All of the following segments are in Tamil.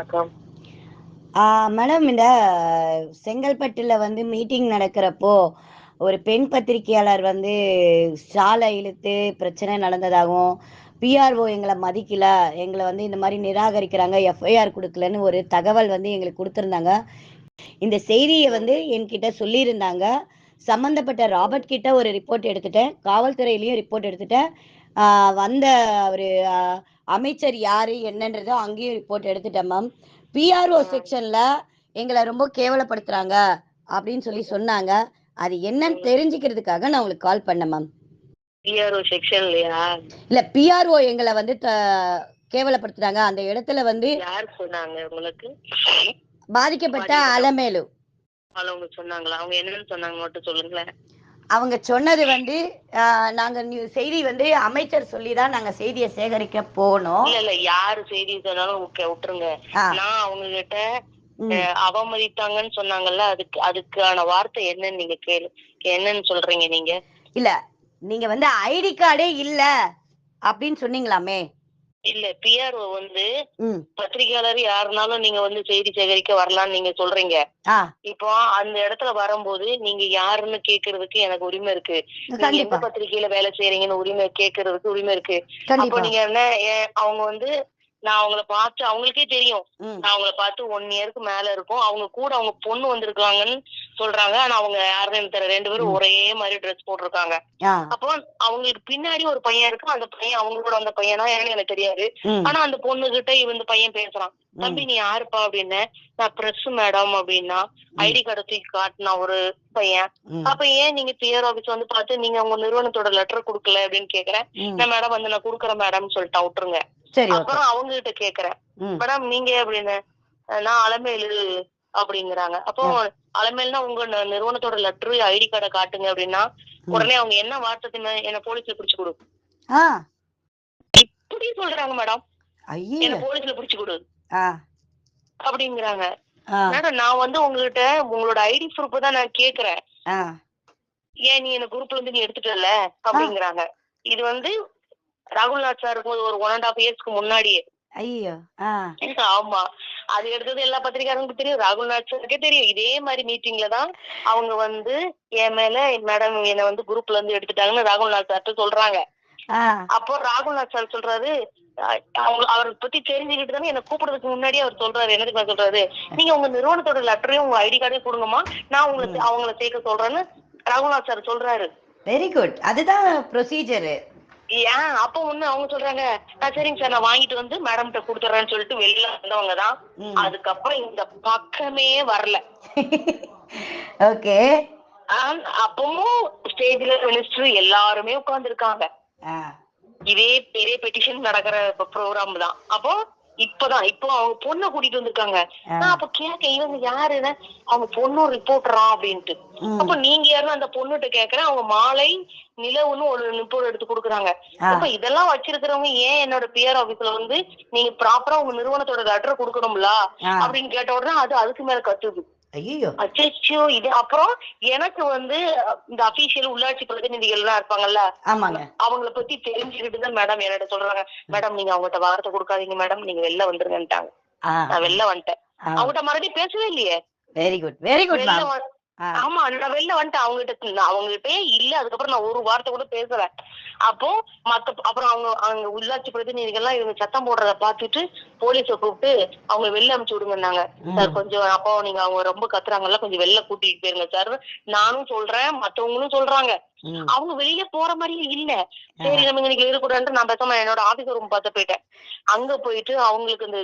வணக்கம். மேடம் இந்த செங்கல்பட்டுல வந்து மீட்டிங் நடக்கிறப்போ ஒரு பெண் பத்திரிகையாளர் வந்து சாலை இழுத்து பிரச்சனை நடந்ததாகவும் பிஆர்ஓ எங்களை மதிக்கல எங்களை வந்து இந்த மாதிரி நிராகரிக்கிறாங்க எஃப்ஐஆர் கொடுக்கலன்னு ஒரு தகவல் வந்து எங்களுக்கு கொடுத்துருந்தாங்க. இந்த செய்தியை வந்து என்கிட்ட சொல்லியிருந்தாங்க. சம்மந்தப்பட்ட ராபர்ட் கிட்ட ஒரு ரிப்போர்ட் எடுத்துட்டேன். காவல்துறையிலையும் ரிப்போர்ட் எடுத்துட்டேன். வந்த ஒரு அமைச்சர் யாரு என்னன்றதோ அங்கேயும் ரிப்போர்ட் எடுத்துட்டேன் மேம் பிஆர்ஓ செக்ஷன்ல எங்களை ரொம்ப கேவலப்படுத்துறாங்க அப்படின்னு சொல்லி சொன்னாங்க. அது என்னன்னு தெரிஞ்சுக்கிறதுக்காக நான் உங்களுக்கு கால் பண்ணேன் மேம் பிஆர்ஓ செக்ஷன்லயா இல்ல பிஆர்ஓ எங்களை வந்து கேவலப்படுத்துறாங்க. அந்த இடத்துல வந்து யார் சொன்னாங்க உங்களுக்கு? பாதிக்கப்பட்ட அலமேலு. அவங்க சொன்னாங்களா? அவங்க என்னன்னு சொன்னாங்க மட்டும் சொல்லுங்களேன். அவங்க சொன்னது வந்து நாங்க செய்தி வந்து அமைச்சர் சொல்லி தான் நாங்க செய்தியை சேகரிக்க போனோம். இல்ல இல்ல யாரு செய்தி சொன்னாலும் விட்டுருங்க. நான் அவங்க கிட்ட அவமதித்தாங்கன்னு சொன்னாங்கல்ல அதுக்கு அதுக்கான வார்த்தை என்னன்னு நீங்க கேளு என்னன்னு சொல்றீங்க நீங்க? இல்ல நீங்க வந்து ஐடி கார்டே இல்ல அப்படின்னு சொன்னீங்களாமே? இல்ல பிஆர்ஓ வந்து பத்திரிகையாளர் யாருனாலும் நீங்க வந்து செய்தி சேகரிக்க வரலாம்னு நீங்க சொல்றீங்க. இப்போ அந்த இடத்துல வரும்போது நீங்க யாருன்னு கேக்குறதுக்கு எனக்கு உரிமை இருக்கு. நீங்க எந்த கண்டிப்பா. பத்திரிகையில வேலை செய்யறீங்கன்னு உரிமை கேக்குறதுக்கு உரிமை இருக்கு. அப்போ நீங்க என்ன அவங்க வந்து நான் அவங்கள பார்த்து அவங்களுக்கே தெரியும். நான் அவங்கள பார்த்து ஒன் இயருக்கு மேல இருக்கும். அவங்க கூட அவங்க பொண்ணு வந்திருக்காங்கன்னு சொல்றாங்க. ஆனா அவங்க யாருன்னு எனக்கு தெரியல. ரெண்டு பேரும். ஒரே மாதிரி ட்ரெஸ் போட்டிருக்காங்க. அப்போ அவங்களுக்கு பின்னாடி ஒரு பையன் இருக்கு. அந்த பையன் அவங்களோட அந்த பையனா ஏன்னு எனக்கு தெரியாது. ஆனா அந்த பொண்ணு கிட்ட இவன் இந்த பையன் பேசுறான். தம்பி நீ யாருப்பா? அப்படின்னு. நான் பிரஸ் மேடம் அப்படின்னா ஐடி கார்டை தூக்கி காட்டினா ஒரு பையன். அப்ப ஏன் நீங்க பிஆர் ஆபீஸ் வந்து பார்த்து நீங்க உங்க நிறுவனத்தோட லெட்டர் கொடுக்கல அப்படின்னு கேக்குறேன். நான் மேடம் வந்து நான் குடுக்கறேன் மேடம் சொல்லிட்டு விட்டுருங்க அப்புறம் அவங்க கிட்ட கேக்குறேன் மேடம் நீங்க அப்படின்னு நான் அலமேலு அப்படிங்கிறாங்க. அப்போ அலமேல்னா உங்க நிறுவனத்தோட லெட்டர் ஐடி கார்டை காட்டுங்க அப்படின்னா. உடனே அவங்க என்ன வார்த்தை என்ன போலீஸ்ல பிடிச்சு கொடு. இப்படி சொல்றாங்க மேடம். என்ன போலீஸ்ல பிடிச்சு கொடு. அப்படிங்கிறாங்க. மேடம் நான் வந்து உங்ககிட்ட உங்களோட ஐடி ப்ரூஃப் தான் நான் கேக்குறேன். ஏன் நீ என்ன குரூப்ல இருந்து நீ எடுத்துட்டல அப்படிங்கிறாங்க. இது வந்து ராகுல்நாத் சார் இருக்கும்போது ஒரு ஒன் அண்ட் ஹாஃப் இயர்ஸ்க்கு முன்னாடியே. ஐயோ ஆமா. அது எடுத்தது எல்லா பத்திரிகாரங்களுக்கும் தெரியும். ராகுல்நாத் சாருக்கே தெரியும். இதே மாதிரி மீட்டிங்ல தான் அவங்க வந்து என் மேல மேடம் என்ன வந்து குரூப்ல இருந்து எடுத்துட்டாங்கன்னு ராகுல்நாத் சார்ட்ட சொல்றாங்க. அப்போ ராகுல்நாத் சார் சொல்றாரு அவங்க அவரை பத்தி தெரிஞ்சுக்கிட்டு தானே என்ன கூப்பிடுறதுக்கு முன்னாடியே அவர் சொல்றாரு. என்ன தெரியுமா சொல்றாரு? நீங்க உங்க நிறுவனத்தோட லெட்டரையும் உங்க ஐடி கார்டையும் கொடுங்கம்மா. நான் உங்களை அவங்கள சேர்க்க சொல்றேன்னு ராகுல்நாத் சார் சொல்றாரு. வெரி குட் அதுதான் ப்ரொசீஜர் ஏன்? அப்போ ஒண்ணு அவங்க சொல்றாங்க "ஆ, சரிங்க சார் நான் வாங்கிட்டு வந்து மேடம் கிட்ட கொடுத்துறேன்னு சொல்லிட்டு வெளியில வந்தவங்க தான். அதுக்கப்புறம் இந்த பக்கமே வரல. ஓகே. அப்பவும் ஸ்டேஜ்ல மினிஸ்டர் எல்லாருமே உட்கார்ந்துருக்காங்க. ஆ. இதே பெரிய பெட்டிஷன் நடக்கிற ப்ரோக்ராம் தான். அப்போ இப்பதான் இப்போ அவங்க பொண்ணை கூட்டிட்டு வந்திருக்காங்க. நான் அப்ப கேட்க இவங்க யாருன்னு அவங்க பொண்ணும் ரிப்போர்ட்டரா அப்படின்ட்டு. அப்ப நீங்க யாரும் அந்த பொண்ணுகிட்ட கேக்குறேன் அவங்க மாலை நிலவுன்னு ஒரு ரிப்போர்ட் எடுத்து கொடுக்குறாங்க. அப்ப இதெல்லாம் வச்சிருக்கிறவங்க ஏன் என்னோட பிஆர் ஆபீஸ்ல வந்து நீங்க ப்ராப்பரா உங்க நிறுவனத்தோட லெட்டர் கொடுக்கணும்ல. அப்படின்னு கேட்ட உடனே அது அதுக்கு மேல கத்துது ஐயோ அச்சோ இது அப்புறம் எனக்கு வந்து இந்த அபிஷியல் உள்ளாட்சி பிரதிநிதிகள் எல்லாம் இருப்பாங்கல்ல ஆமாங்க. அவங்கள பத்தி தெரிஞ்சுக்கிட்டு தான் மேடம் என்னட்ட சொல்றாங்க. மேடம் நீங்க அவங்ககிட்ட வார்த்தை கொடுக்காதீங்க மேடம் நீங்க வெளில வந்துருங்கன்ட்டாங்க. நான் வெளில வந்துட்டேன். அவங்ககிட்ட மறுபடியும் பேசவே இல்லையே. வெரி குட் வெரி குட் ஆமா நான் வெளில வந்துட்டேன் அவங்ககிட்ட. நான் அவங்ககிட்டயே இல்ல அதுக்கப்புறம் நான் ஒரு வார்த்தை கூட பேசல. அப்போ மத்த அப்புறம் அவங்க அவங்க உள்ளாட்சி பிரதிநிதிகள்லாம் இவங்க சத்தம் போடுறத பார்த்துட்டு போலீஸ கூப்பிட்டு அவங்க வெளில அனுப்பிச்சு விடுங்கன்னாங்க. சார் கொஞ்சம் அப்போ நீங்க அவங்க ரொம்ப கத்துறாங்கல்ல கொஞ்சம் வெளில கூட்டிட்டு போயிருங்க சார். நானும் சொல்றேன் மத்தவங்களும் சொல்றாங்க. அவங்க வெளியில போற மாதிரியே இல்ல. சரி நம்ம இன்னைக்கு இருக்கக்கூடாதுன்னு நான் பேசாம என்னோட ஆபீஸ் ரூம் பார்த்து போயிட்டேன். அங்க போயிட்டு அவங்களுக்கு இந்த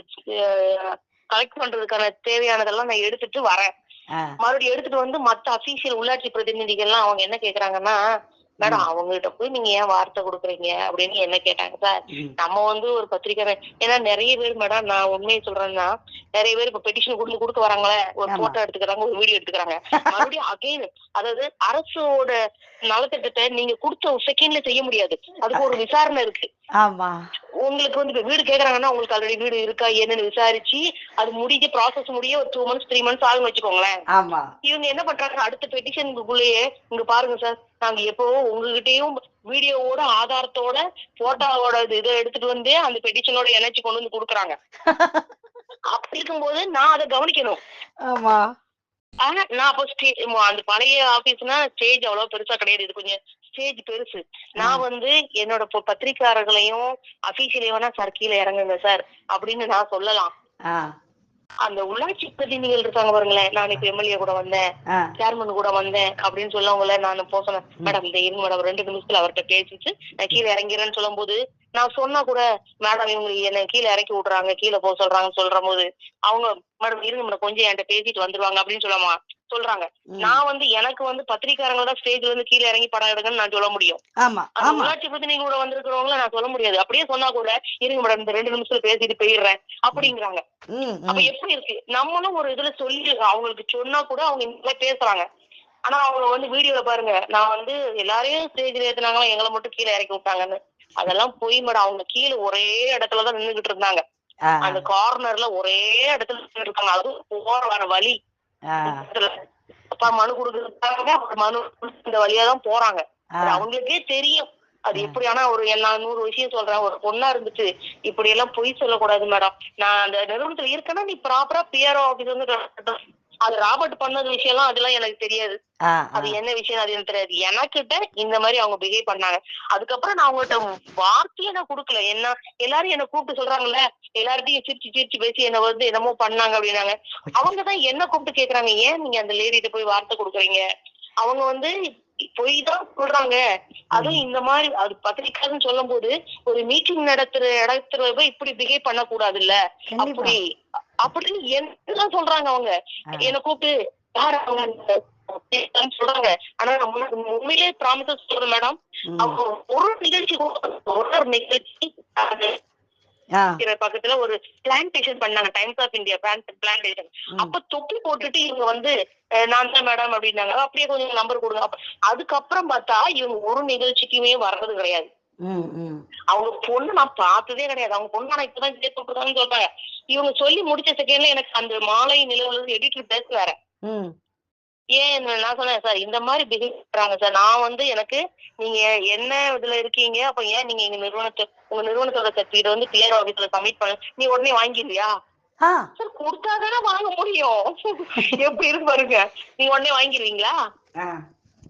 கலெக்ட் பண்றதுக்கான தேவையானதெல்லாம் நான் எடுத்துட்டு வரேன். மறுபடியும் எடுத்துட்டு வந்து மத்த அபிஷியல் உள்ளாட்சி பிரதிநிதிகள்லாம் அவங்க என்ன கேக்குறாங்கன்னா மேடம் அவங்ககிட்ட போய் நீங்க ஏன் வார்த்தை கொடுக்குறீங்க? அப்படின்னு என்ன கேட்டாங்க. சார். நம்ம வந்து ஒரு பத்திரிக்கை ஏன்னா நிறைய பேர் மேடம் நான் உண்மையை சொல்றேன்னா நிறைய பேர் இப்ப பெட்டிஷன் கொடுத்து கொடுக்க வராங்களே ஒரு. போட்டோ எடுத்துக்கிறாங்க ஒரு வீடியோ எடுத்துக்கிறாங்க. மறுபடியும் அகைன் அதாவது அரசோட நலத்திட்டத்தை நீங்க கொடுத்த செகண்ட்ல செய்ய முடியாது. அதுக்கு ஒரு விசாரணை இருக்கு. ஆமா. உங்களுக்கு வந்து இப்ப வீடு கேக்குறாங்கன்னா உங்களுக்கு ஆல்ரெடி வீடு இருக்கா என்னன்னு விசாரிச்சு அது முடிஞ்சு ப்ராசஸ் முடிய ஒரு டூ மந்த்ஸ் த்ரீ மந்த்ஸ் ஆகும் வச்சுக்கோங்களேன். ஆமா. இவங்க என்ன பண்றாங்க? அடுத்த பெட்டிஷனுக்குள்ளேயே இங்க பாருங்க சார் நாங்க எப்பவோ உங்ககிட்டயும் வீடியோவோட ஆதாரத்தோட போட்டோவோட இதை எடுத்துட்டு வந்து அந்த பெட்டிஷனோட இணைச்சு கொண்டு வந்து கொடுக்குறாங்க. அப்ப இருக்கும்போது நான் அதை கவனிக்கணும். ஆமா. ஆனா நான் அப்போ அந்த பழைய ஆபீஸ்னா ஸ்டேஜ் அவ்வளவு பெருசா கிடையாது. இது கொஞ்சம் ஸ்டேஜ் பெருசு. நான் வந்து என்னோட பொ- பத்திரிக்கையாளர்களையும் அபிஷியலையும் வேணா சார் கீழே இறங்குங்க சார் அப்படின்னு நான் சொல்லலாம். அந்த உள்ளாட்சி பிரதிநிதிகள் இருக்காங்க பாருங்களேன். நான் இப்ப எம்எல்ஏ கூட வந்தேன். சேர்மன் கூட வந்தேன் அப்படின்னு சொல்லவங்கள நான் போக சொன்னேன் மேடம் இந்த இருங்க மேடம் ரெண்டு நிமிஷத்துல அவர்கிட்ட பேசிச்சு நான் கீழே இறங்கிறேன்னு சொல்லும்போது நான் சொன்னா கூட மேடம் இவங்க என்ன கீழே இறக்கி விடுறாங்க கீழே போக சொல்றாங்கன்னு சொல்ற போது அவங்க மேடம் இருங்க மேடம் கொஞ்சம் என்கிட்ட பேசிட்டு வந்துருவாங்க அப்படின்னு சொல்லாமா? சொல்றாங்க. நான் வந்து எனக்கு வந்து பத்திரிக்காரங்க தான் ஸ்டேஜ்ல இருந்து கீழே இறங்கி படம் எடுங்கன்னு நான் சொல்ல முடியும். உள்ளாட்சி பிரதிநிதி கூட வந்திருக்கிறவங்கள நான் சொல்ல முடியாது. அப்படியே சொன்னா கூட இருங்க மேடம் இந்த ரெண்டு நிமிஷத்துல பேசிட்டு போயிடுறேன் அப்படிங்கிறாங்க. அப்ப எப்படி இருக்கு? நம்மளும் ஒரு இதுல சொல்லி அவங்களுக்கு சொன்னா கூட அவங்க இந்த பேசுறாங்க. ஆனா அவங்க வந்து வீடியோல பாருங்க நான் வந்து எல்லாரையும் ஸ்டேஜ்ல ஏத்துனாங்களா எங்களை மட்டும் கீழே இறக்கி விட்டாங்கன்னு. அதெல்லாம் போய் மேடம் அவங்க கீழே ஒரே இடத்துலதான் நின்னுகிட்டு இருந்தாங்க. அந்த கார்னர்ல ஒரே இடத்துல இருக்காங்க அதுவும் போற வர வழி. அப்பா மனு கொடுக்குறாங்க மனு இந்த வழியா தான் போறாங்க அவங்களுக்கே தெரியும். அது எப்படி ஆனா ஒரு நான் நூறு விஷயம் சொல்றேன். ஒரு பொண்ணா இருந்துட்டு இப்படி எல்லாம் பொய் சொல்லக்கூடாது மேடம். நான் அந்த நிறுவனத்துல இருக்கேன்னா நீ ப்ராப்பரா பிஆர்ஓ ஆபீஸ் வந்து அது ராபர்ட் பண்ணது விஷயம் எல்லாம் அதெல்லாம் எனக்கு தெரியாது. அது என்ன விஷயம் அது எனக்கு தெரியாது. எனக்கிட்ட இந்த மாதிரி அவங்க பிஹேவ் பண்ணாங்க. அதுக்கப்புறம் நான் அவங்ககிட்ட வார்த்தையே நான் கொடுக்கல. என்ன எல்லாரும் என்ன கூப்பிட்டு சொல்றாங்கல்ல எல்லார்ட்டையும் சிரிச்சு சிரிச்சு பேசி என்ன வந்து என்னமோ பண்ணாங்க அப்படின்னாங்க. அவங்க தான் என்ன கூப்பிட்டு கேக்குறாங்க? ஏன் நீங்க அந்த லேடிட்ட போய் வார்த்தை கொடுக்குறீங்க? அவங்க வந்து பொய் தான் சொல்றாங்க. அதுவும் இந்த மாதிரி அது பத்திரிக்கைன்னு சொல்லும் போது ஒரு மீட்டிங் நடத்துற இடத்துல போய் இப்படி பிஹேவ் பண்ண கூடாதுல்ல கண்டிப்பா. அப்படி அப்படின்னு என்ன சொல்றாங்க அவங்க. என்ன கூப்பிட்டு யார் அவங்க? சொல்றாங்க. ஆனா முன்னாடி உண்மையிலே ப்ராமிசஸ் சொல்றேன் மேடம். அவங்க ஒரு நிகழ்ச்சி ஒரு நிகழ்ச்சி பக்கத்துல ஒரு பிளான்டேஷன் பண்ணாங்க டைம்ஸ் ஆஃப் இந்தியா பிளான்டேஷன். அப்ப தொப்பி போட்டுட்டு இவங்க வந்து நான் தான் மேடம் அப்படின்னாங்க. அப்படியே கொஞ்சம் நம்பர் கொடுங்க. அதுக்கப்புறம் பார்த்தா இவங்க ஒரு நிகழ்ச்சிக்குமே வர்றது கிடையாது. அவங்க பொண்ணு நான் பார்த்ததே கிடையாது. அவங்க பொண்ணு நான் இப்பதான் சேர்த்து விட்டுருக்காங்கன்னு சொல்றாங்க. இவங்க சொல்லி முடிச்ச செகண்ட்ல எனக்கு அந்த மாலை நிலவுல எடிட்டர் பேசுறாரு ம். ஏன் நான் சொன்னேன் சார் இந்த மாதிரி பிஹேவ் பண்றாங்க சார். நான் வந்து எனக்கு நீங்க என்ன இதுல இருக்கீங்க? அப்ப ஏன் நீங்க எங்க நிறுவனத்தை உங்க நிறுவனத்தோட சர்டிபிகேட் வந்து பிஆர் ஆபீஸ்ல சப்மிட் பண்ண நீ உடனே வாங்கிடுவியா? சார் கொடுத்தாதானே வாங்க முடியும். எப்படி இருக்கு பாருங்க. நீங்க உடனே வாங்கிடுவீங்களா?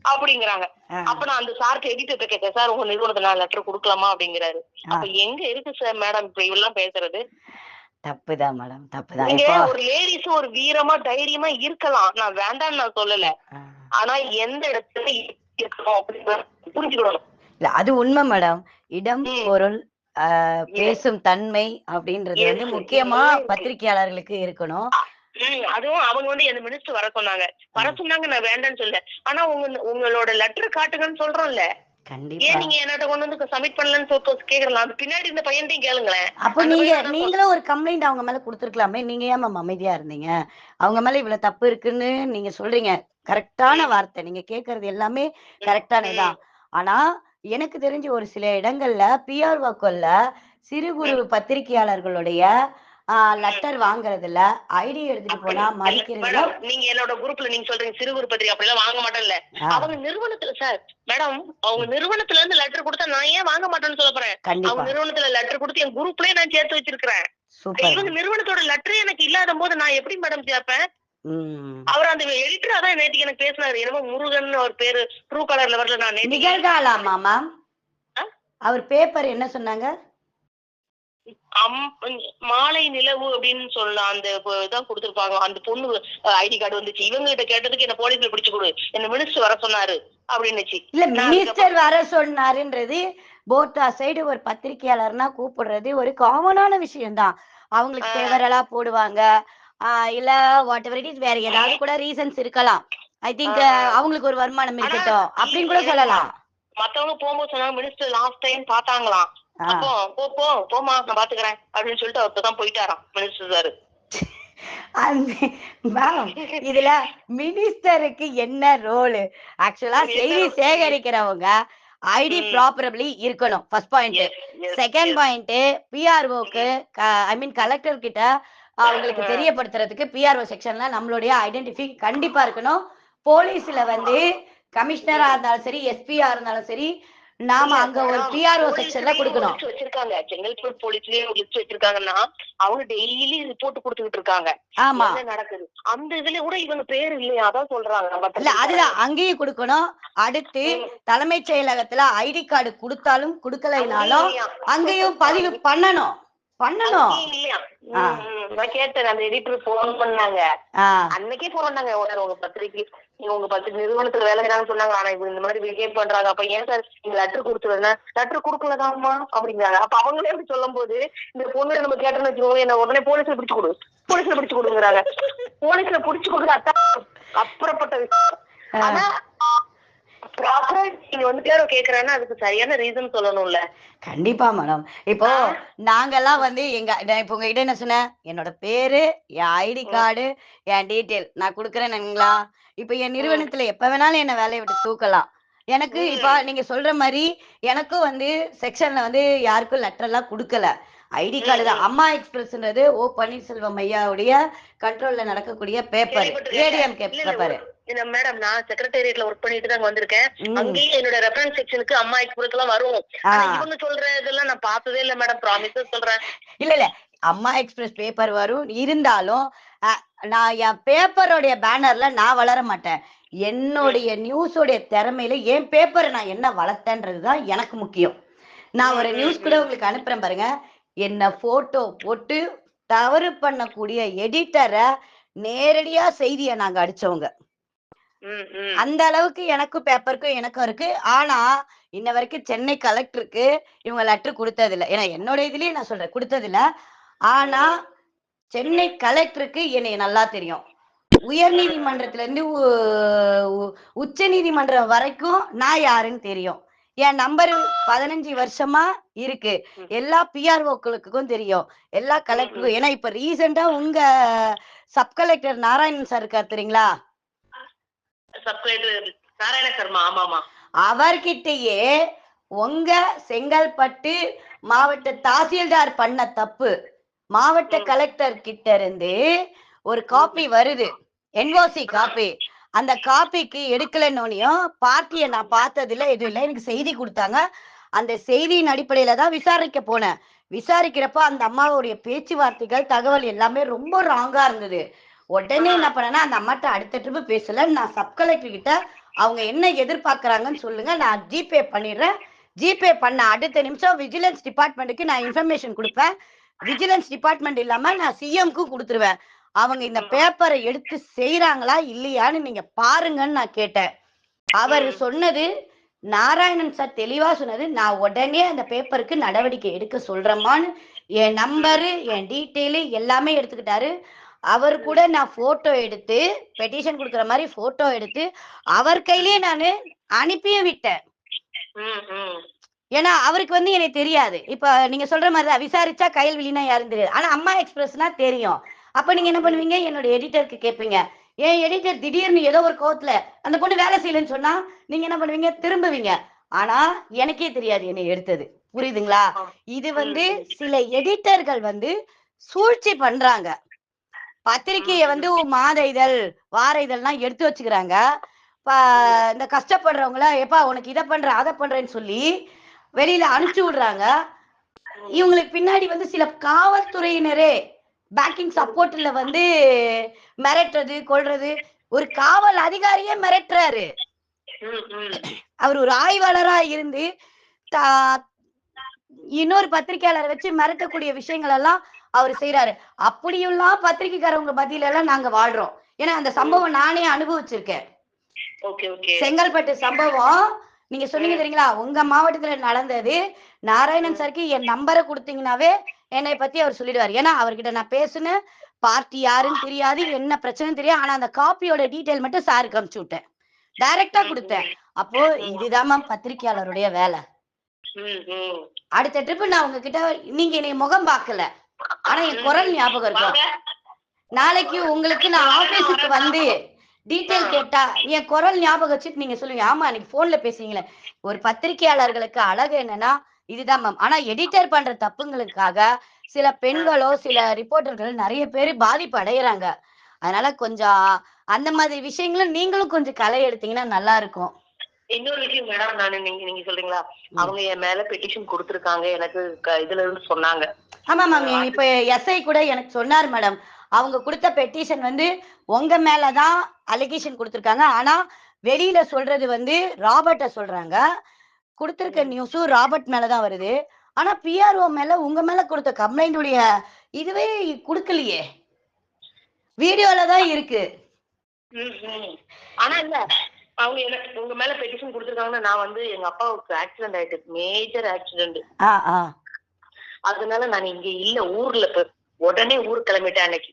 அப்படிங்கிறாங்க. அப்ப நான் அந்த சார்க்கு எடிட்டர் கேட்டேன் சார் உங்க நிறுவனத்துல நான் லெட்டர் கொடுக்கலாமா? அப்படிங்கிறாரு. அப்ப எங்க இருக்கு சார் மேடம் இப்ப இவெல்லாம் பேசுறது. தப்புதான் மேடம் தப்புதான். நீங்க ஒரு லேடிஸ் ஒரு வீரமா தைரியமா இருக்கலாம். நான் வேண்டாம்னு நான் சொல்லல. ஆனா எந்த இடத்துல இருக்கணும் அப்படின்னு புரிஞ்சுக்கணும். இல்ல அது உண்மை மேடம் இடம். பொருள் பேசும் தன்மை அப்படின்றது வந்து முக்கியமா. பத்திரிகையாளர்களுக்கு இருக்கணும். ம், அதுவும் அவங்க வந்து என்ன மினிஸ்டர் வர சொன்னாங்க. வர சொன்னாங்க நான் வேண்டாம்னு சொல்ல ஆனா உங்க உங்களோட லெட்டர் காட்டுங்கன்னு சொல்றோம்ல. ஏன் நீங்க என்னட்ட கொண்டு வந்து சப்மிட் பண்ணலன்னு கேக்குறலாம் அது பின்னாடி இந்த பையன்டையும் கேளுங்களேன். அப்போ நீங்க நீங்களும் ஒரு கம்ப்ளைண்ட் அவங்க மேல கொடுத்துருக்கலாமே நீங்க ஏன் மேம் அமைதியா இருந்தீங்க? அவங்க மேல இவ்வளவு தப்பு இருக்குன்னு நீங்க சொல்றீங்க. கரெக்டான. வார்த்தை. நீங்க கேக்குறது எல்லாமே கரெக்டானதுதான் ஆனா எனக்கு தெரிஞ்ச ஒரு சில இடங்கள்ல பிஆர்ஓக்கள்ல சிறு குறு பத்திரிகையாளர்களுடைய லெட்டர் வாங்குறதுல ஐடி எடுத்துட்டு போனா மறிக்கிறதுல மேடம் நீங்க என்னோட குரூப்ல நீங்க சொல்றீங்க சிறு குறு பத்திரிகை அப்படிலாம் வாங்க மாட்டேன்ல. அவங்க நிறுவனத்துல சார் மேடம் அவங்க நிறுவனத்துல இருந்து லெட்டர் கொடுத்தா நான் ஏன் வாங்க மாட்டேன்னு சொல்ல போறேன்? அவங்க நிறுவனத்துல லெட்டர் கொடுத்து என் குரூப்லயே நான் சேர்த்து வச்சிருக்கிறேன். இவங்க நிறுவனத்தோட லெட்டர் எனக்கு இல்லாத போது நான் எப்படி மேடம் சேர்ப்பேன்? அவர் அந்த எடிட்டர் அதான் நேற்றுக்கு எனக்கு பேசினாரு. என்னமோ முருகன் ஒரு பேரு ட்ரூ கலர்ல வரல நான் நிகழ்காலாமா மேம்? அவர் பேப்பர் என்ன சொன்னாங்க? மாலை நிலவு அப்படின்னு சொல்லலாம் அந்த இதான் கொடுத்திருப்பாங்க. அந்த பொண்ணு ஐடி கார்டு வந்துச்சு. இவங்க கிட்ட கேட்டதுக்கு என்ன போலீஸ்ல பிடிச்சு கொடு. என்ன மினிஸ்டர் வர சொன்னாரு அப்படின்னுச்சு. இல்ல மினிஸ்டர் வர சொன்னாருன்றது போத்தா சைடு ஒரு பத்திரிகையாளர்னா கூப்பிடுறது ஒரு காமனான விஷயம்தான். அவங்களுக்கு. ஃபேவரலா போடுவாங்க. இல்ல வாட் எவர் இட் இஸ் வேற ஏதாவது கூட ரீசன்ஸ் இருக்கலாம். I think. அவங்களுக்கு ஒரு வருமானம் இருக்கட்டும். அப்படின்னு கூட சொல்லலாம். மத்தவங்க போகும்போது சொன்னாங்க மினிஸ்டர் லாஸ்ட் டைம் பார்த்தாங்களாம். ஆ. அப்போ போ போ போமா நான் பாத்துக்கிறேன். அப்படின்னு சொல்லிட்டு அவர் தான் போயிட்டாராம் மினிஸ்டர் சார். இதுல மினிஸ்டருக்கு என்ன ரோல் ஆக்சுவலா செய்தி? சேகரிக்கிறவங்க ஐடி. ப்ராப்பரபிளி இருக்கணும் ஃபர்ஸ்ட் பாயிண்ட் செகண்ட் பாயிண்ட் பிஆர்ஓக்கு ஐ மீன் கலெக்டர் கிட்ட அவங்களுக்கு. தெரியப்படுத்துறதுக்கு பிஆர்ஓ செக்ஷன்ல நம்மளுடைய ஐடென்டிஃபை கண்டிப்பா இருக்கணும். போலீஸ்ல வந்து கமிஷனரா இருந்தாலும் சரி எஸ்பியா இருந்தாலும் சரி நாம அங்க ஒரு பிஆர்ஓ செக்ஷன்ல கொடுக்கணும். வச்சிருக்காங்க. செங்கல்பட்டு போலீஸ்லயே ஒரு லிஸ்ட் வச்சிருக்காங்கன்னா அவங்க டெய்லி ரிப்போர்ட் கொடுத்துக்கிட்டு இருக்காங்க. ஆமா. நடக்குது? அந்த இதுல கூட இவங்க பேர் இல்லையா? அதான் சொல்றாங்க இல்ல. அதுதான். அங்கேயும் கொடுக்கணும். அடுத்து. தலைமைச் செயலகத்துல ஐடி கார்டு கொடுத்தாலும் கொடுக்கலைனாலும் அங்கேயும் பதிவு பண்ணணும். பண்ணணும். நான் கேட்டேன். அந்த எடிட்டர் போன் பண்ணாங்க. அன்னைக்கே போன் பண்ணாங்க. உங்க பத்திரிக்கை நீங்க உங்க பத்திரிக்கை நிறுவனத்துல வேலை செய்யறாங்கன்னு சொன்னாங்க. ஆனா இவங்க இந்த மாதிரி பிஹேவ் பண்றாங்க. அப்ப ஏன் சார் நீங்க லெட்டர் கொடுத்துருந்தா லெட்டர் கொடுக்கலதாம்மா? அப்படிங்கிறாங்க. அப்ப அவங்களே அப்படி சொல்லும் போது இந்த பொண்ணு நம்ம கேட்டோம்னு வச்சுக்கோங்க என்ன உடனே போலீஸ்ல பிடிச்சு கொடு. போலீஸ்ல பிடிச்சு கொடுங்கிறாங்க. போலீஸ்ல பிடிச்சு கொடுக்குற அத்தா. அப்புறப்பட்ட விஷயம். ஆனா ப்ராப்பரா நீங்க வந்து பேரோ கேக்குறேன்னா அதுக்கு சரியான ரீசன் சொல்லணும்ல. கண்டிப்பா மேடம் இப்போ நாங்கெல்லாம் வந்து எங்க இப்போ உங்ககிட்ட என்ன சொன்னேன்? என்னோட பேரு என் ஐடி கார்டு என் டீட்டெயில் நான் கொடுக்குறேன்னுங்களா இப்போ என் நிறுவனத்துல எப்ப வேணாலும் என்ன வேலையை விட்டு தூக்கலாம். எனக்கு இப்போ நீங்க சொல்ற மாதிரி எனக்கும் வந்து செக்ஷன்ல வந்து யாருக்கும் லெட்டர் எல்லாம் கொடுக்கல. ஐடி கார்டு தான். அம்மா எக்ஸ்பிரஸ்ன்றது ஓ பன்னீர்செல்வம் ஐயாவுடைய கண்ட்ரோல்ல நடக்கக்கூடிய பேப்பர். ATM paper. மேடம் நான் செக்ரட்டேரியட்ல ஒர்க் பண்ணிட்டு தான் வந்திருக்கேன். அங்கேயும் என்னோட ரெஃபரன்ஸ் செக்ஷனுக்கு அம்மா எக்ஸ்பிரஸ் எல்லாம் வரும். இவங்க சொல்ற இதெல்லாம் நான் பார்த்ததே இல்ல மேடம். ப்ராமிஸ் சொல்றேன். இல்ல இல்ல. அம்மா எக்ஸ்பிரஸ் பேப்பர் வரும். இருந்தாலும் நான் என் பேப்பருடைய பேனர்ல நான் வளர மாட்டேன். என்னுடைய நியூஸோடைய திறமையில என் பேப்பரை நான் என்ன வளர்த்தேன்றது தான் எனக்கு முக்கியம். நான் ஒரு நியூஸ் கூட உங்களுக்கு அனுப்புறேன் பாருங்க. என்ன போட்டோ போட்டு தவறு பண்ணக்கூடிய எடிட்டரை நேரடியா செய்தியை நாங்க அடிச்சவங்க. அந்த அளவுக்கு எனக்கும் பேப்பருக்கும் எனக்கும் இருக்கு. ஆனா இன்ன வரைக்கும் சென்னை கலெக்டருக்கு இவங்க லெட்டர் கொடுத்தது இல்ல ஏன்னா என்னோட இதுலயே நான் சொல்றேன் கொடுத்தது இல்ல ஆனா சென்னை கலெக்டருக்கு என்னை நல்லா தெரியும். உயர் நீதிமன்றத்துல இருந்து உச்ச நீதிமன்றம் வரைக்கும் நான் யாருன்னு தெரியும். என் நம்பர் பதினஞ்சு வருஷமா இருக்கு. எல்லா பிஆர்ஓக்களுக்கும் தெரியும். எல்லா கலெக்டருக்கும். ஏன்னா இப்ப ரீசெண்டா உங்க சப் கலெக்டர் நாராயணன் சார் இருக்கார் தெரியுங்களா? அவர்கிட்டயே உங்க செங்கல்பட்டு மாவட்ட தாசில்தார் பண்ண தப்பு. மாவட்ட கலெக்டர் கிட்ட இருந்து ஒரு காப்பி வருது. என்ஓசி காப்பி அந்த காப்பிக்கு எடுக்கலன்னோனையும் பார்ட்டியை நான் பார்த்ததுல எதுவும் இல்லை. எனக்கு செய்தி கொடுத்தாங்க. அந்த செய்தியின் அடிப்படையில தான் விசாரிக்க போனேன். விசாரிக்கிறப்ப அந்த அம்மாவுடைய பேச்சுவார்த்தைகள் தகவல் எல்லாமே ரொம்ப ராங்கா இருந்தது. உடனே என்ன பண்ணேன்னா அந்த அம்மாட்ட அடுத்த ட்ரிப்பு பேசல நான் சப் கலெக்டர் கிட்ட அவங்க என்ன எதிர்பார்க்கறாங்கன்னு சொல்லுங்க. நான் ஜிபே பண்ணிடுறேன். ஜிபே பண்ண அடுத்த நிமிஷம் விஜிலன்ஸ் டிபார்ட்மெண்ட்டுக்கு நான் இன்ஃபர்மேஷன் கொடுப்பேன். விஜிலன்ஸ் டிபார்ட்மெண்ட் இல்லாம நான் சிஎம்க்கு கொடுத்துருவேன். அவங்க இந்த பேப்பரை எடுத்து செய்யறாங்களா இல்லையான்னு நீங்க பாருங்கன்னு நான் கேட்டேன். அவர். சொன்னது நாராயணன் சார் தெளிவா சொன்னது நான் உடனே அந்த பேப்பருக்கு நடவடிக்கை எடுக்க சொல்றேம்மான்னு. என் நம்பரு என் டீட்டெயிலு எல்லாமே எடுத்துக்கிட்டாரு. அவர் கூட நான் போட்டோ எடுத்து பெட்டிஷன் கொடுக்குற மாதிரி போட்டோ எடுத்து அவர் கையிலேயே நான் அனுப்பியும் விட்டேன். ஏன்னா அவருக்கு வந்து எனக்கு தெரியாது. இப்ப நீங்க சொல்ற மாதிரி தான் விசாரிச்சா கயல்விழினா யாரும் தெரியாது. ஆனா அம்மா எக்ஸ்பிரஸ்னா தெரியும். அப்ப நீங்க என்ன பண்ணுவீங்க? என்னோட எடிட்டருக்கு கேட்பீங்க. என் எடிட்டர் திடீர்னு ஏதோ ஒரு கோவத்துல அந்த பொண்ணு வேலை செய்யலன்னு சொன்னா நீங்க என்ன பண்ணுவீங்க? திரும்புவீங்க. ஆனா எனக்கே தெரியாது என்னை எடுத்தது. புரியுதுங்களா. இது வந்து. சில எடிட்டர்கள் வந்து சூழ்ச்சி பண்றாங்க. பத்திரிக்கைய ம், வந்து மாத இதழ் வார இதழ்லாம் எடுத்து வச்சுக்கிறாங்க. இந்த கஷ்டப்படுறவங்கள எப்பா உனக்கு இதை பண்றேன் அதை பண்றேன்னு சொல்லி வெளியில அனுப்பிச்சு விடுறாங்க. இவங்களுக்கு பின்னாடி வந்து சில காவல்துறையினரே பேக்கிங் சப்போர்ட்ல வந்து மிரட்டுறது கொள்றது ஒரு காவல் அதிகாரியே மிரட்டுறாரு. அவர் ஒரு ஆய்வாளரா இருந்து இன்னொரு பத்திரிக்கையாளரை வச்சு மிரட்டக்கூடிய விஷயங்கள் எல்லாம் அவர் செய்யறாரு அப்படியெல்லாம் பத்திரிக்கைக்காரவங்க மத்தியில எல்லாம் நாங்க வாழ்றோம். ஏன்னா அந்த சம்பவம் நானே அனுபவிச்சிருக்கேன். செங்கல்பட்டு சம்பவம் நீங்க சொன்னீங்க தெரியுங்களா? உங்க மாவட்டத்துல நடந்தது நாராயணன் சாருக்கு என் நம்பரை கொடுத்தீங்கன்னாவே என்னை பத்தி அவர் சொல்லிடுவார். ஏன்னா அவர்கிட்ட நான் பேசுனேன் பார்ட்டி யாருன்னு தெரியாது என்ன பிரச்சனைன்னு தெரியாது. ஆனா அந்த காப்பியோட டீட்டெயில் மட்டும் சாருக்கு அனுப்பிச்சு விட்டேன். டைரக்டா கொடுத்தேன். அப்போ இதுதான் மேம் பத்திரிக்கையாளருடைய வேலை. அடுத்த ட்ரிப் நான் உங்ககிட்ட நீங்க என்னை முகம் பார்க்கல. ஆனா என் குரல் ஞாபகம் இருக்கும். நாளைக்கு உங்களுக்கு நான் ஆபீஸுக்கு வந்து டீட்டெயில் கேட்டா என் குரல் ஞாபகம் வச்சுட்டு நீங்க சொல்லுவீங்க. ஆமா அன்னைக்கு போன்ல பேசுறீங்களே ஒரு பத்திரிக்கையாளர்களுக்கு அழகு என்னன்னா இதுதான் மேம் ஆனா எடிட்டர் பண்ற தப்புங்களுக்காக சில பெண்களோ சில ரிப்போர்ட்டர்கள் நிறைய பேர் பாதிப்பு அடையறாங்க. அதனால கொஞ்சம் அந்த மாதிரி விஷயங்களும் நீங்களும் கொஞ்சம் களை எடுத்தீங்கன்னா நல்லா இருக்கும். இன்னொரு விஷயம் மேடம் நான் நீங்க நீங்க சொல்றீங்களா? அவங்க என் மேல பெட்டிஷன் கொடுத்திருக்காங்க எனக்கு இதுல இருந்து சொன்னாங்க. ஆமா மேம் இப்ப எஸ்ஐ கூட எனக்கு சொன்னார் மேடம் அவங்க கொடுத்த பெட்டிஷன் வந்து உங்க மேலதான் அலிகேஷன் கொடுத்திருக்காங்க. ஆனா வெளியில சொல்றது வந்து ராபர்ட்ட சொல்றாங்க. கொடுத்திருக்க நியூஸும் ராபர்ட் மேலதான் வருது. ஆனா பிஆர்ஓ மேல உங்க மேல கொடுத்த கம்ப்ளைண்ட் உடைய இதுவே கொடுக்கலையே. வீடியோல தான் இருக்கு. ஆனா இல்ல. அவங்க எனக்கு உங்க மேல பெட்டிஷன் கொடுத்திருக்காங்கன்னா நான் வந்து எங்க அப்பாவுக்கு ஆக்சிடென்ட் ஆயிட்டு மேஜர் ஆக்சிடென்ட் ஆ ஆ. அதனால நான் இங்க இல்ல ஊர்ல உடனே ஊர் கிளம்பிட்டேன் அன்னைக்கு.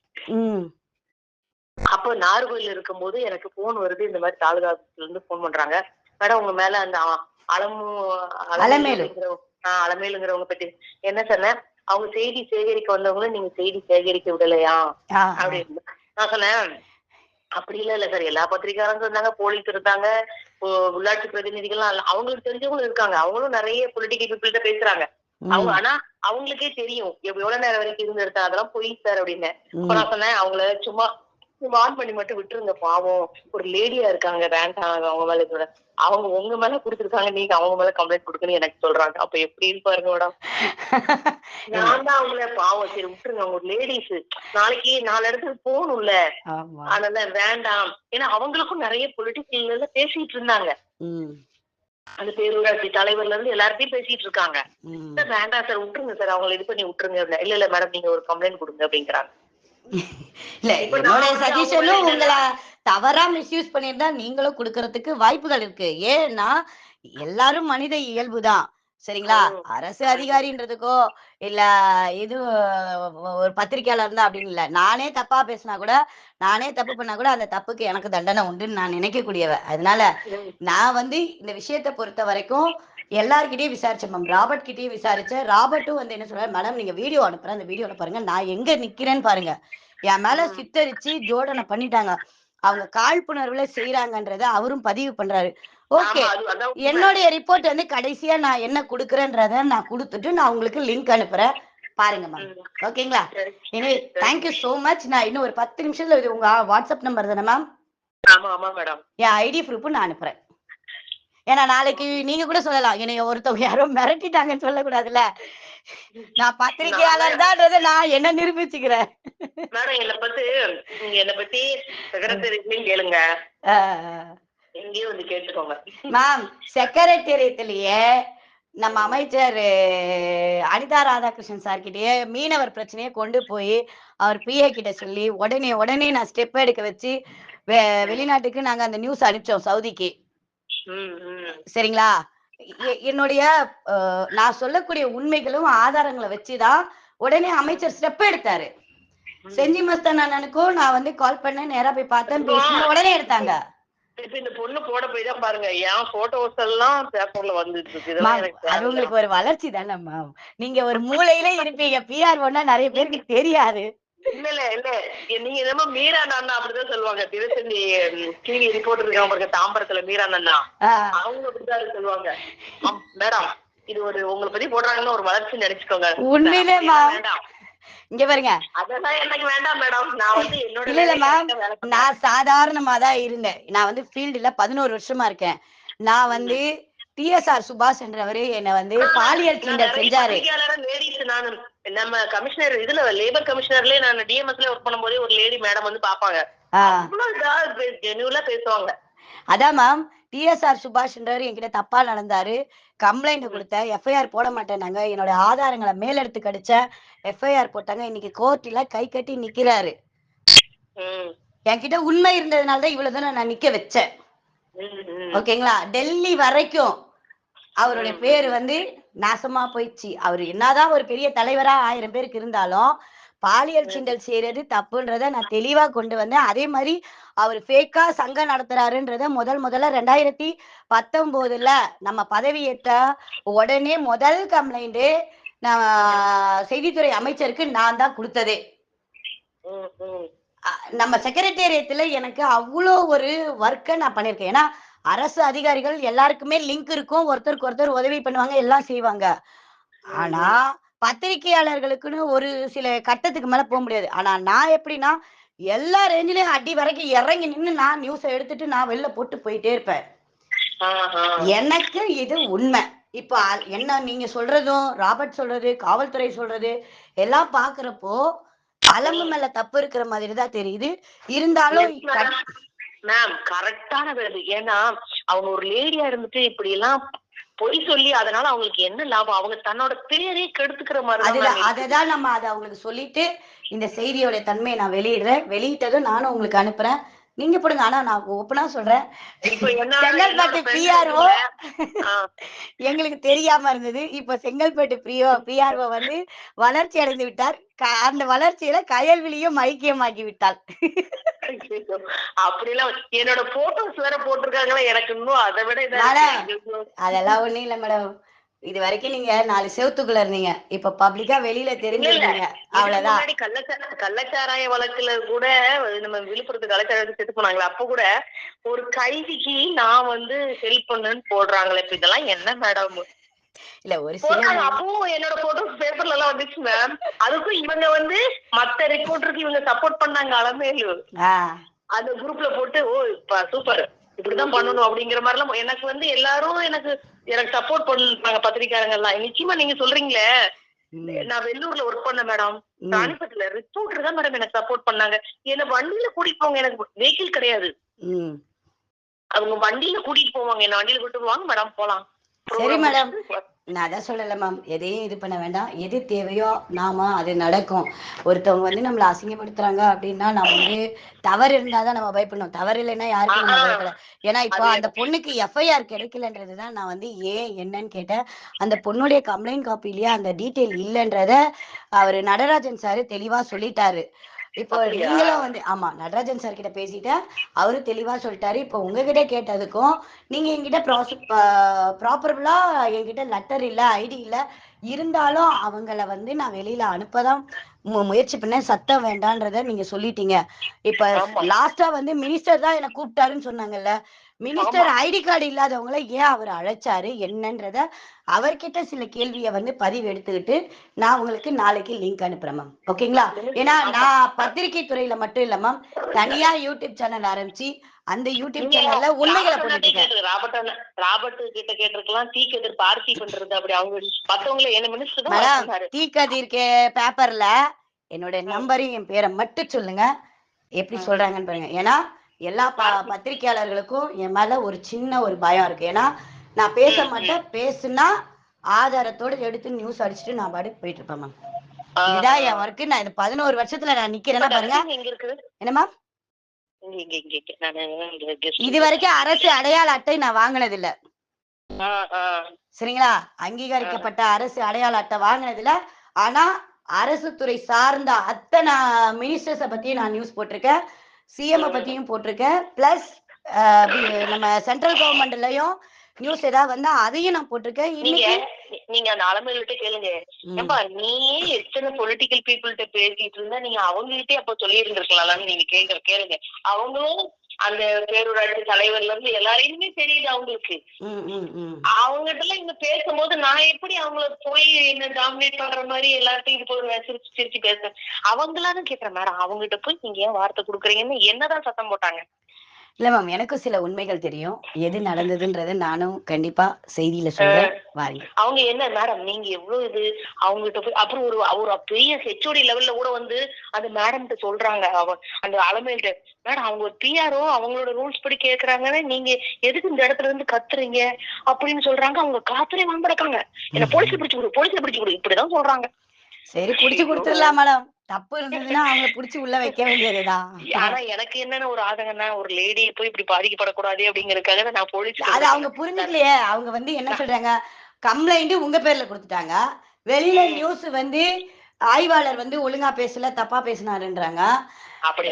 அப்ப நாகர்கோயில் இருக்கும்போது எனக்கு போன் வருது. இந்த மாதிரி தாலுகா இருந்து போன் பண்றாங்க. மேடம் உங்க மேல அந்த அ- அலமு அலமேலு. ஆஹ் அலமேலுங்கிறவங்க பத்தி என்ன சொன்னேன்? அவங்க செய்தி சேகரிக்க வந்தவங்களும் நீங்க செய்தி சேகரிக்க விடலையா. அப்படின்னு. நான் சொன்னேன் அப்படி இல்ல இல்ல சார். எல்லா பத்திரிக்காரங்க இருந்தாங்க போலீஸ் இருந்தாங்க. உள்ளாட்சி பிரதிநிதிகள்லாம் இல்ல. அவங்களுக்கு தெரிஞ்சவங்களும் இருக்காங்க. அவங்களும் நிறைய பொலிட்டிக்கல் பீப்புள்கிட்ட பேசுறாங்க. அவங்க ஆனா அவங்களுக்கே தெரியும். எவ்வ- எவ்வளவு நேரம் வரைக்கும் இருந்து எடுத்தா அதெல்லாம் பொய் சார் அப்படின்னு. நான் சொன்னேன் அவங்கள சும்மா வான் பண்ணி மட்டும் விட்டுருங்க பாவம். ஒரு லேடியா இருக்காங்க வேண்டாம் அவங்க மேல கூட அவங்க உங்க மேல கொடுத்துருக்காங்க நீங்க அவங்க மேல கம்ப்ளைண்ட் கொடுக்கணும்னு எனக்கு சொல்றாங்க. அப்ப எப்படி இருப்பாருங்க மேடம். நான் தான் அவங்கள பாவம் சரி விட்டுருங்க. அவங்க ஒரு லேடிஸ் நாளைக்கு நாலு இடத்துக்கு போகணும்ல. அதனால வேண்டாம். ஏன்னா அவங்களுக்கும் நிறைய பொலிட்டிக்கல் பேசிட்டு இருந்தாங்க. அந்த பேரூராட்சி தலைவர்ல இருந்து எல்லார்ட்டையும் பேசிட்டு இருக்காங்க. வேண்டாம் சார் விட்டுருங்க சார் அவங்களை இது பண்ணி விட்டுருங்க. அப்படின்னா. இல்ல இல்ல மேடம் நீங்க ஒரு கம்ப்ளைண்ட் கொடுங்க அப்படிங்கிறாங்க. இல்ல என்னோட சஜஷனும் உங்களை தவறா மிஸ்யூஸ் பண்ணியிருந்தா நீங்களும் கொடுக்கறதுக்கு வாய்ப்புகள் இருக்கு. ஏன்னா எல்லாரும் மனித இயல்புதான். சரிங்களா. அரசு அதிகாரின்றதுக்கோ இல்ல இது ஒரு பத்திரிக்கையாளர் இருந்தா அப்படின்னு இல்ல. நானே தப்பா பேசினா கூட நானே தப்பு பண்ணா கூட அந்த தப்புக்கு எனக்கு தண்டனை உண்டுன்னு நான் நினைக்கக்கூடியவ. அதனால நான் வந்து இந்த விஷயத்தை பொறுத்த வரைக்கும் எல்லார்கிட்டயும் விசாரிச்சேன் மேம். ராபர்ட் கிட்டயும் விசாரிச்சேன். ராபர்ட்டும் வந்து என்ன சொல்றாரு மேடம் நீங்க வீடியோ அனுப்புறேன். அந்த வீடியோல பாருங்க. நான் எங்க நிக்கிறேன்னு பாருங்க. என் மேல. சித்தரிச்சு ஜோடனை பண்ணிட்டாங்க. அவங்க காழ்ப்புணர்வுல செய்யறாங்கன்றத அவரும் பதிவு பண்றாரு. ஓகே. என்னுடைய ரிப்போர்ட் வந்து கடைசியா நான் என்ன கொடுக்குறேன்றத நான் கொடுத்துட்டு நான் உங்களுக்கு லிங்க் அனுப்புறேன். பாருங்க மேம். ஓகேங்களா. எனவே தேங்க்யூ so மச் நான் இன்னும் ஒரு பத்து நிமிஷத்துல இது உங்க வாட்ஸ்அப் நம்பர் தானே மேம் ஆமா ஆமா மேடம் என் ஐடி ப்ரூஃப் நான் அனுப்புறேன். ஏன்னா நாளைக்கு நீங்க கூட சொல்லலாம். என்னைய ஒருத்தவங்க யாரோ மிரட்டிட்டாங்கன்னு சொல்லக்கூடாதுல்ல. நான் பத்திரிகையாளர் தான்றதை நான் என்ன நிரூபிச்சுக்கிறேன்? மேடம் என்னை பத்தி என்னை பத்தி கேளுங்க. எங்கேயும் வந்து கேட்டுக்கோங்க. மேம் செக்ரட்டேரியத்திலேயே நம்ம அமைச்சர் அனிதா ராதாகிருஷ்ணன் சார் கிட்டயே மீனவர் பிரச்சனையை கொண்டு போய் அவர் பிஏ கிட்ட சொல்லி உடனே உடனே நான் ஸ்டெப் எடுக்க வச்சு வெளிநாட்டுக்கு நாங்க அந்த நியூஸ் அனுப்பிச்சோம் சவுதிக்கு. சரிங்களா? என்னுடைய நான் சொல்லக்கூடிய உண்மைகளும் ஆதாரங்களை வச்சுதான் உடனே அமைச்சர் ஸ்டெப் எடுத்தாரு. செஞ்சி மஸ்தான் அண்ணனுக்கும் நான் வந்து கால் பண்ணேன் நேரா போய் பார்த்தேன் பேசினேன் உடனே எடுத்தாங்க. இப்ப இந்த பொண்ணு போட போய் தான் பாருங்க. என் போட்டோஸ் எல்லாம் பேப்பர்ல வந்துட்டு இருக்கு. அது. உங்களுக்கு ஒரு வளர்ச்சி தானே மேம் நீங்க ஒரு மூலையில இருப்பீங்க. பிஆர் ஒன்னா நிறைய பேருக்கு தெரியாது. இல்ல இல்ல. இல்ல நீங்க என்னமோ மீரா நானா அப்படிதான் சொல்லுவாங்க. தினசரி டிவி ரிப்போர்ட் இருக்காங்க பாருங்க. தாம்பரத்துல மீரா ஆஹ் அவங்க அப்படிதான் சொல்லுவாங்க. மேடம் இது ஒரு உங்களை பத்தி போடுறாங்கன்னு ஒரு வளர்ச்சி நினைச்சுக்கோங்க. உண்மையிலே. வேண்டாம். இங்க பாருங்க. இல்ல இல்ல மேம். நான் சாதாரணமா தான் இருந்தேன். நான் வந்து ஃபீல்டுல பதினோரு வருஷமா இருக்கேன். நான் வந்து டிஎஸ்ஆர் சுபாஷ் என்றவரு என்ன வந்து பாலியல் கிண்டல் செஞ்சாரு. நம்ம கமிஷனர் இதுல லேபர் கமிஷனர்லயே நான் டிஎம்எஸ்ல ஒர்க் பண்ணும்போதே ஒரு லேடி மேடம் வந்து பாப்பாங்க ஜெனுவலா பேசுவாங்க. அதான் மேம் டிஎஸ்ஆர் சுபாஷ்ன்றவர் என்கிட்ட தப்பா நடந்தாரு. கம்ப்ளைண்ட் கொடுத்தேன். எஃப்ஐஆர் போட மாட்டேனாங்க என்னோட ஆதாரங்களை மேலெடுத்து கடிச்சேன் எஃப்ஐஆர் போட்டாங்க. இன்னைக்கு கோர்ட்ல கை கட்டி நிக்கிறாரு. என்கிட்ட உண்மை இருந்ததுனால தான் இவ்வளவு தூரம் நான் நிக்க வச்சேன். ஓகேங்களா டெல்லி வரைக்கும் அவருடைய பேர் வந்து நாசமா போயிடுச்சு. அவர் என்னதான் ஒரு பெரிய தலைவரா ஆயிரம் பேருக்கு இருந்தாலும் பாலியல் கிண்டல் செய்யறது தப்புன்றத நான் தெளிவா கொண்டு வந்தேன். அதே மாதிரி அவர் ஃபேக்கா சங்கம் நடத்துறாருன்றத முதல் முதல்ல ரெண்டாயிரத்தி பத்தொன்பதுல நம்ம பதவியேற்ற உடனே முதல் கம்ப்ளைண்ட் நான் செய்தித்துறை அமைச்சருக்கு நான் தான் கொடுத்ததே. நம்ம செக்ரட்டேரியத்துல எனக்கு அவ்வளோ ஒரு ஒர்க்கை நான் பண்ணியிருக்கேன் ஏன்னா அரசு அதிகாரிகள் எல்லாருக்குமே லிங்க் இருக்கும். ஒருத்தருக்கு ஒருத்தர் உதவி பண்ணுவாங்க எல்லாம் செய்வாங்க. ஆனா பத்திரிகையாளர்களுக்குன்னு ஒரு சில கட்டத்துக்கு மேல போக முடியாது. ஆனா நான் எப்படின்னா எல்லா ரேஞ்சிலையும் அடி வரைக்கும் இறங்கி நின்னு நான் நியூஸை எடுத்துட்டு நான் வெளில போட்டு போயிட்டே இருப்பேன். எனக்கு இது உண்மை. இப்ப என்ன நீங்க சொல்றதும் ராபர்ட் சொல்றது காவல்துறை சொல்றது எல்லாம் பாக்குறப்போ அலம்பு மேல தப்பு இருக்கிற மாதிரி தான் தெரியுது. இருந்தாலும். மேம் கரெக்டான ஏன்னா அவங்க ஒரு லேடியா இருந்துட்டு இப்படி எல்லாம் பொய் சொல்லி அதனால அவங்களுக்கு என்ன லாபம்? அவங்க தன்னோட பேரே கெடுத்துக்கிற மாதிரி அதுதான் அததான் நம்ம அதை அவங்களுக்கு சொல்லிட்டு இந்த செய்தியோட தன்மையை நான் வெளியிடுறேன். வெளியிட்டதும் நானும் உங்களுக்கு அனுப்புறேன். நீங்க போடுங்க. ஆனா நான் ஓப்பனா சொல்றேன். செங்கல்பட்டு ஆ, எங்களுக்கு தெரியாம இருந்தது. இப்ப செங்கல்பட்டு பிரியோ பிஆர்ஓ வந்து வளர்ச்சி அடைந்து விட்டார். அந்த வளர்ச்சியில கயல்விழியும் ஐக்கியமாக்கி விட்டாள். அப்படிலாம் என்னோட போட்டோஸ் வேற போட்டிருக்காங்களா. எனக்கு இன்னும் அதை விட. அதெல்லாம் ஒண்ணும் இல்ல மேடம் இது வரைக்கும் நீங்க நாலு செவத்துக்குள்ள இருந்தீங்க. இப்ப பப்ளிக்கா வெளியில தெரிஞ்சிருக்கீங்க. அவ்வளவுதான். கள்ளச்சாராய வழக்குல கூட நம்ம விழுப்புரத்து கள்ளச்சாராயத்தை செத்து போனாங்களே அப்ப கூட ஒரு கைதிக்கு நான் வந்து ஹெல்ப் பண்ணேன்னு போடுறாங்களே இப்ப இதெல்லாம் என்ன மேடம் இல்ல ஒரு அப்பவும் என்னோட போட்டோஸ் பேப்பர்ல எல்லாம் வந்துச்சு மேம் அதுக்கும் இவங்க வந்து மத்த ரிப்போர்ட்டருக்கு இவங்க சப்போர்ட் பண்ணாங்க அலமேலு. அந்த குரூப்ல போட்டு ஓ சூப்பர் இப்படிதான் பண்ணணும் அப்படிங்கிற மாதிரி எல்லாம் எனக்கு வந்து எல்லாரும் எனக்கு எனக்கு சப்போர்ட் பண்றாங்க பத்திரிக்காரங்க எல்லாம் நிச்சயமா நீங்க சொல்றீங்களே. நான் வெள்ளூர்ல ஒர்க் பண்ணேன் மேடம் ராணிப்பேட்டில ரிப்போர்ட்டர் தான் மேடம் எனக்கு சப்போர்ட் பண்ணாங்க. என்ன வண்டியில கூட்டிட்டு போவாங்க எனக்கு வெஹிக்கிள் கிடையாது. அவங்க வண்டியில கூட்டிட்டு போவாங்க என்ன வண்டியில கூட்டிட்டு போவாங்க மேடம் போலாம். சரி மேடம் நான் அதான் சொல்லல மேம் எதையும் இது பண்ண வேண்டாம். எது தேவையோ நாம அது நடக்கும். ஒருத்தவங்க வந்து நம்மள அசிங்கப்படுத்துறாங்க அப்படின்னா நம்ம வந்து தவறு இருந்தாதான் நம்ம பயப்படணும். தவறு இல்லைன்னா யாருக்கும் நம்ம. பயப்பட ஏன்னா இப்போ அந்த பொண்ணுக்கு எஃப்ஐஆர் கிடைக்கலன்றதுதான் நான் வந்து ஏன் என்னன்னு கேட்டேன். அந்த பொண்ணுடைய கம்ப்ளைண்ட் காப்பிலேயே அந்த டீட்டெயில் இல்லைன்றத அவர் நடராஜன் சார் தெளிவா சொல்லிட்டாரு. இப்போ? நீங்களும் வந்து ஆமா நடராஜன் சார் கிட்ட பேசிட்டேன். அவரு தெளிவா சொல்லிட்டாரு. இப்போ உங்ககிட்ட கேட்டதுக்கும் நீங்க என்கிட்ட ப்ராசஸ் ப்ராப்பர்லா என்கிட்ட லெட்டர் இல்ல ஐடி இல்ல இருந்தாலும் அவங்கள வந்து நான் வெளியில அனுப்பதான் முயற்சி பண்ணேன் சத்தம் வேண்டான்றத நீங்க சொல்லிட்டீங்க இப்ப. லாஸ்டா வந்து மினிஸ்டர் தான் என்ன கூப்பிட்டாருன்னு சொன்னாங்கல்ல மினிஸ்டர் ஐடி கார்டு இல்லாதவங்கள ஏன் அவர் அழைச்சாரு? என்னன்றத அவர்கிட்ட சில கேள்வியை வந்து பதிவு எடுத்துக்கிட்டு நான் உங்களுக்கு நாளைக்கு லிங்க் அனுப்புறேன் மேம் ஓகேங்களா? ஏன்னா நான் பத்திரிகை துறையில மட்டும் இல்ல மேம் தனியா யூடியூப் சேனல் ஆரம்பிச்சு அந்த யூடியூப் சேனல்ல உண்மைகளை போட்டுட்டு ராபர்ட் ராபர்ட் கிட்ட கேட்டிருக்கலாம். எதிர்ப்பு ஆர்சி பண்றது அப்படி அவங்க மத்தவங்கள என்ன மினிஸ்டர். தீக்கதிர்க்கே பேப்பர்ல என்னோட நம்பரையும் என் பேரை மட்டும் சொல்லுங்க. எப்படி சொல்றாங்கன்னு பாருங்க. ஏன்னா எல்லா ப- பத்திரிக்கையாளர்களுக்கும் என் மேல ஒரு சின்ன ஒரு பயம் இருக்கு. ஏன்னா நான் பேச மாட்டேன். பேசுனா ஆதாரத்தோட எடுத்து நியூஸ் அடிச்சுட்டு நான் பாட்டுக்கு போயிட்டு இருப்பேன் மேம். இதுதான் என் ஒர்க்கு நான் இந்த பதினோரு வருஷத்துல நான் நிக்கிறேன்னா பாருங்க. guest- இது வரைக்கும் அரசு அடையாள அட்டை நான் வாங்கினது இல்ல. சரிங்களா? அங்கீகரிக்கப்பட்ட அரசு அடையாள அட்டை வாங்கினதுல ஆனா அரசு துறை சார்ந்த அத்தனை மினிஸ்டர்ஸ பத்தியும் நான் நியூஸ் போட்டிருக்கேன். சிஎம் பத்தியும் போட்டிருக்கேன். பிளஸ் நம்ம சென்ட்ரல் கவர்மெண்ட்லயும் நியூஸ் ஏதாவது வந்தா அதையும் நான் போட்டிருக்கேன். நீங்க இன்னைக்கு நீங்க அந்த அலமையில்ட்ட கேளுங்க. ஏப்பா நீயே எத்தனை பொலிட்டிக்கல் பீப்புள்கிட்ட பேசிட்டு இருந்தா? நீங்க அவங்ககிட்டயே அப்ப சொல்லி இருந்திருக்கலாம்னு நீங்க கேக்குற கேளுங்க. அவங்களும் அந்த பேரூராட்சி தலைவர்ல இருந்து எல்லாரையுமே தெரியுது அவங்களுக்கு. அவங்ககிட்ட எல்லாம் இங்க பேசும்போது நான் எப்படி அவங்கள போய் என்ன டாமினேட் பண்ற மாதிரி எல்லார்ட்டையும் இது போய் சிரிச்சு சிரிச்சு பேசுறேன். அவங்களாதான் கேக்குறேன் மேடம் அவங்ககிட்ட போய் நீங்க ஏன் வார்த்தை கொடுக்குறீங்கன்னு என்னதான் சத்தம் போட்டாங்க? இல்ல மேம் எனக்கும் சில உண்மைகள் தெரியும். எது நடந்ததுன்றதை நானும் கண்டிப்பா செய்தியில சொல்றேன். அவங்க என்ன மேடம் நீங்க எவ்வளவு இது அவங்ககிட்ட போய் அப்புறம் ஒரு ஒரு பெரிய ஹெச்ஓடி லெவல்ல கூட வந்து அந்த மேடம் கிட்ட சொல்றாங்க. அந்த அலமையிட்ட மேடம் அவங்க ஒரு பிஆர்ஓ அவங்களோட ரூல்ஸ் படி கேக்குறாங்கன்னு நீங்க எதுக்கு இந்த இடத்துல இருந்து கத்துறீங்க? அப்படின்னு சொல்றாங்க. அவங்க காத்துறே வாம்படக்காங்க என்ன போலீஸ்ல பிடிச்சு கொடு போலீஸ்ல பிடிச்சு கொடு இப்படிதான் சொல்றாங்க. சரி புடிச்சு கொடுத்துடலாம் மேடம். தப்பு இருந்ததுன்னா அவங்கள புடிச்சு உள்ள வைக்க வேண்டியதுதான். ஆனா எனக்கு என்னன்னு ஒரு ஆதங்கம்னா ஒரு லேடி போய் இப்படி பாதிக்கப்படக்கூடாது அப்படிங்கறதுக்காக நான் போலீஸ் அது அவங்க புரிஞ்சுக்கலையே. அவங்க வந்து என்ன சொல்றாங்க? கம்ப்ளைண்ட் உங்க பேர்ல கொடுத்துட்டாங்க. வெளியில நியூஸ் வந்து ஆய்வாளர் வந்து ஒழுங்கா பேசல தப்பா பேசினாருன்றாங்க.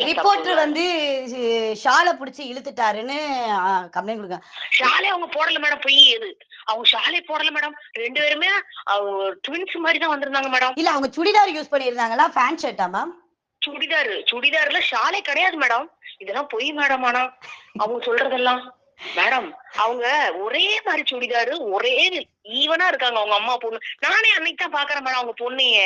ரிப்போர்ட்டர் வந்து ஷாலை புடிச்சு இழுத்துட்டாருன்னு கம்ப்ளைண்ட் கொடுக்க ஷாலே அவங்க போடல மேடம் பொய் எது அவங்க ஷாலே போடல மேடம். ரெண்டு பேருமே ட்வின்ஸ் மாதிரி தான் வந்திருந்தாங்க மேடம். இல்ல அவங்க சுடிதார் யூஸ் பண்ணியிருந்தாங்களா? ஃபேன் ஷர்ட்டா மேம்? சுடிதார். சுடிதார்ல ஷாலே கிடையாது மேடம். இதெல்லாம் பொய் மேடம் ஆனா. அவங்க சொல்றதெல்லாம். மேடம் அவங்க ஒரே மாதிரி சுடிதாரு ஒரே ஈவனா இருக்காங்க அவங்க அம்மா பொண்ணு. நானே அன்னைக்கு தான் பாக்குறேன் மேடம் அவங்க பொண்ணைய.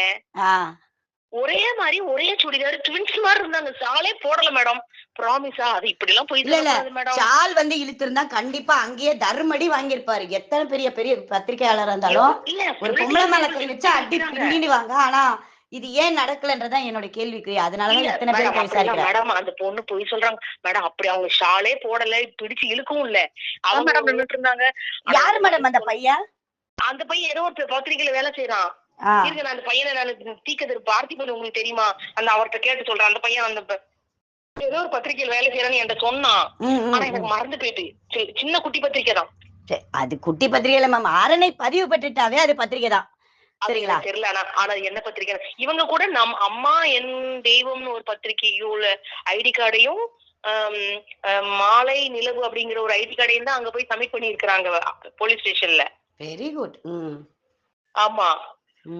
ஒரே மாதிரி ஒரே சுடிதார் ட்வின்ஸ் மாதிரி இருந்தாங்க. சாலே போடல மேடம். ப்ராமிஸா அது இப்படி எல்லாம் போய் மேடம். ஷால் வந்து இழுத்திருந்தா கண்டிப்பா அங்கேயே தர்மடி வாங்கியிருப்பாரு. எத்தனை பெரிய பெரிய பத்திரிகையாளர் இருந்தாலும். இல்ல ஒரு பொம்பளை மேல கை வச்சு அடி பின்னிடுவாங்க. ஆனா இது ஏன் நடக்கலன்றதான் என்னோட கேள்விக்குறி. அதனாலதான் எத்தனை பேர் விசாரிக்கிறேன் மேடம் அந்த பொண்ணு போய் சொல்றாங்க. மேடம் அப்படி அவங்க ஷாலே போடல பிடிச்சு இழுக்கவும் இல்ல. அவங்க மேடம் நின்னுட்டு இருந்தாங்க. யாரு மேடம் அந்த பையன்? அந்த பையன் ஏதோ ஒரு பத்திரிக்கையில வேலை செய்யறான் இருங்க நான் அந்த பையனை நான் தீக்கதிர் பார்த்திபன் உங்களுக்கு தெரியுமா? அந்த அவர்ட்ட கேட்டு சொல்றேன். அந்த பையன் அந்த ஏதோ ஒரு பத்திரிக்கையில வேலை செய்யறான்னு என்கிட்ட சொன்னான். ஆனா. எனக்கு மறந்து போயிட்டு. சின்ன குட்டி பத்திரிக்கை தான். சரி, அது குட்டி பத்திரிகையில மேம் ஆரணை பதிவு பெற்றுட்டாவே அது பத்திரிகை தான். சரிங்களா? தெரியல. ஆனா ஆனா என்ன பத்திரிக்கை இவங்க கூட நம் அம்மா என் தெய்வம்னு ஒரு பத்திரிக்கையுள்ள ஐடி கார்டையும் மாலை நிலவு அப்படிங்கிற ஒரு ஐடி கார்டையும் தான் அங்க போய் சப்மிட் பண்ணி இருக்கிறாங்க போலீஸ் ஸ்டேஷன்ல. வெரி குட் ஆமா.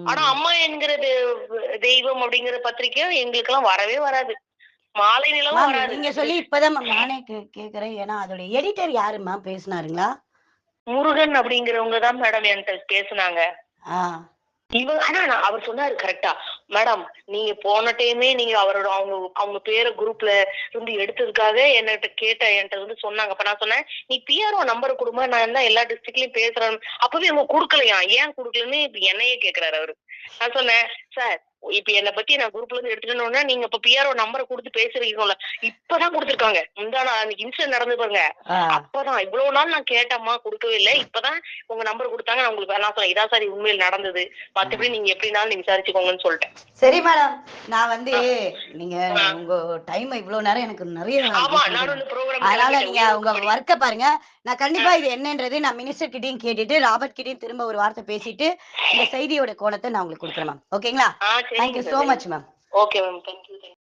ஆனா அம்மா என்கிறது தெய்வம் அப்படிங்கிற பத்திரிக்கை எங்களுக்கு எல்லாம் வரவே வராது. மாலை நிலவும் வராது. நீங்க சொல்லி இப்பதான் நானே கேக்குறேன். ஏன்னா அதோட எடிட்டர் யாருமா பேசினாருங்களா? முருகன் அப்படிங்கிறவங்க தான் மேடம் என்கிட்ட பேசுனாங்க. இவங்க ஆனா நான் அவர் சொன்னாரு கரெக்டா மேடம் நீங்க போன டைமே நீங்க அவரோட அவங்க அவங்க பேரை குரூப்ல இருந்து எடுத்ததுக்காக என்கிட்ட கேட்ட என்கிட்ட வந்து சொன்னாங்க. அப்ப நான் சொன்னேன் நீ பிஆர்ஓ நம்பர் கொடுமா? நான் தான் எல்லா டிஸ்ட்ரிக்ட்லயும் பேசுறேன். அப்பவே அவங்க கொடுக்கலையா? ஏன் கொடுக்கலன்னு இப்ப என்னையே கேக்குறாரு அவரு. நான் சொன்னேன் சார் இப்ப என்னை பத்தி நான் குரூப்ல இருந்து எடுத்துட்டோம்னா நீங்க இப்ப பிஆர்ஓ நம்பரை கொடுத்து பேசுறீங்கல்ல இப்பதான் கொடுத்துருக்காங்க. முந்தான அன்னைக்கு இன்சிடென்ட் நடந்து பாருங்க. அப்பதான் இவ்வளவு நாள் நான் கேட்டம்மா கொடுக்கவே இல்லை. இப்பதான் உங்க நம்பர் கொடுத்தாங்க. நான் உங்களுக்கு நான் சொன்னேன் இதான் சார் உண்மையில் நடந்தது. மத்தபடி நீங்க எப்படினாலும் நீங்க விசாரிச்சுக்கோங்கன்னு சொல்லிட்டேன். சரி மேடம் நான் வந்து நீங்க உங்க டைம் இவ்வளவு நேரம் எனக்கு நிறைய ஆமா நானும் அதனால நீங்க உங்க ஒர்க்க பாருங்க. நான் கண்டிப்பா இது என்னன்றது நான் மினிஸ்டர் கிட்டயும் கேட்டுட்டு ராபர்ட் கிட்டயும் திரும்ப ஒரு வார்த்தை பேசிட்டு இந்த செய்தியோட கோணத்தை நான் உங்களுக்கு கொடுக்குறேன் மேம் ஓகேங்களா thank you so much ma'am okay ma'am thank you